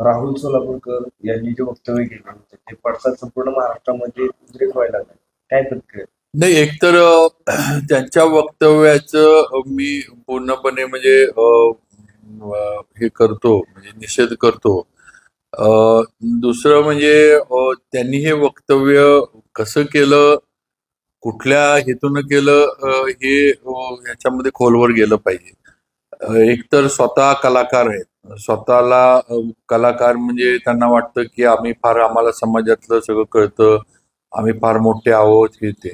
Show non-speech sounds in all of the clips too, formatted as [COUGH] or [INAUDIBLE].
राहुल सोलापूरकर यांनी जे वक्तव्य केले होते ते पडसाद संपूर्ण महाराष्ट्रामध्ये उद्रेक व्हायला लागला. काय प्रतिक्रिया? नाही एकतर [CLEARS THROAT] त्यांच्या वक्तव्याचं मी पूर्णपणे म्हणजे हे करतो म्हणजे निषेध करतो. दुसरं म्हणजे त्यांनी हे वक्तव्य कसं केलं कुठल्या हेतून केलं हे याच्यामध्ये खोलवर गेलं पाहिजे. एकतर स्वतः कलाकार आहेत. स्वतःला कलाकार म्हणजे त्यांना वाटतं की आम्ही फार आम्हाला समाजातलं सगळं कळतं. आम्ही फार मोठे आहोत हे ते.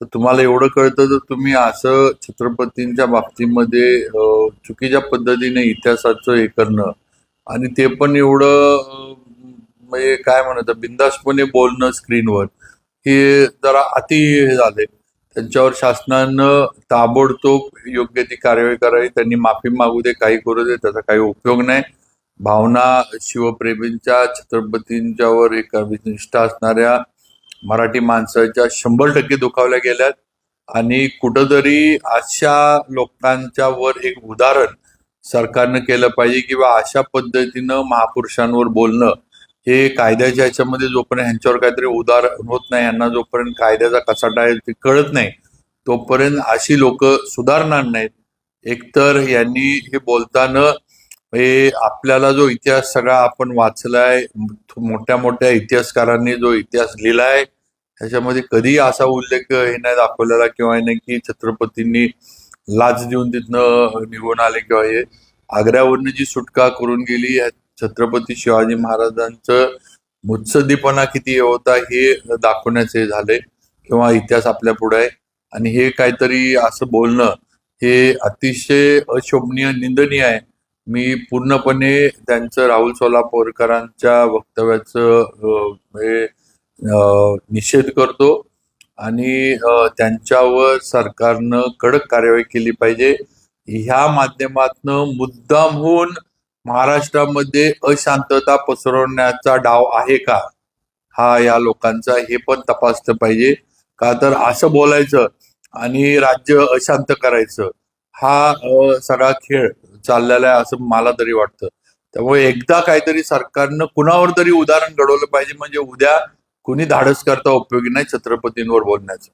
तर तुम्हाला एवढं कळतं तर तुम्ही असं छत्रपतींच्या बाबतीमध्ये चुकीच्या पद्धतीने इतिहासाचं हे करणं आणि ते पण एवढं म्हणजे काय म्हणत बिंदासपणे बोलणं स्क्रीनवर हे जरा अति हे झाले त्यांच्यावर शासनानं ताबडतोब योग्य ती कारवाई करावी. त्यांनी माफी मागू दे काही करू दे त्याचा काही उपयोग नाही. भावना शिवप्रेमींच्या छत्रपतींच्यावर एक निष्ठा असणाऱ्या मराठी माणसाच्या शंभर टक्के दुखावल्या गेल्यात. आणि कुठंतरी अशा लोकांच्या वर एक उदाहरण सरकारनं केलं पाहिजे किंवा अशा पद्धतीनं महापुरुषांवर बोलणं हे कायद्याच्या ह्याच्यामध्ये जोपर्यंत ह्यांच्यावर काहीतरी उदार होत नाही यांना जोपर्यंत कायद्याचा कसाटा आहे ते कळत नाही तोपर्यंत अशी लोक सुधारणार नाहीत. एकतर यांनी हे बोलताना हे आपल्याला जो इतिहास सगळा आपण वाचलाय मोठ्या मोठ्या इतिहासकारांनी जो इतिहास लिहिलाय त्याच्यामध्ये कधी असा उल्लेख हे नाही दाखवलेला किंवा हे नाही की छत्रपतींनी लाच देऊन तिथनं निघून आले किंवा हे आग्र्यावरनं जी सुटका करून गेली छत्रपती शिवाजी महाराजांचं मुत्सदीपणा किती होता हे दाखवण्याचे झाले किंवा इतिहास आपल्या पुढे आहे. आणि हे काहीतरी असं बोलणं हे अतिशय अशोभनीय निंदनीय आहे. मी पूर्णपणे त्यांचं राहुल सोलापूरकरांच्या वक्तव्याचं हे निषेध करतो आणि त्यांच्यावर सरकारनं कडक कार्यवाही केली पाहिजे. ह्या माध्यमातनं मुद्दामहून महाराष्ट्रामध्ये अशांतता पसरवण्याचा डाव आहे का? हा या लोकांचा हे पण तपासलं पाहिजे. का तर असं बोलायचं आणि राज्य अशांत करायचं. हा सगळा खेळ चाललेला आहे असं मला तरी वाटतं. त्यामुळे एकदा काहीतरी सरकारनं कुणावर तरी उदाहरण घडवलं पाहिजे म्हणजे उद्या कुणी धाडस करता उपयोगी नाही छत्रपतींवर बोलण्याचं.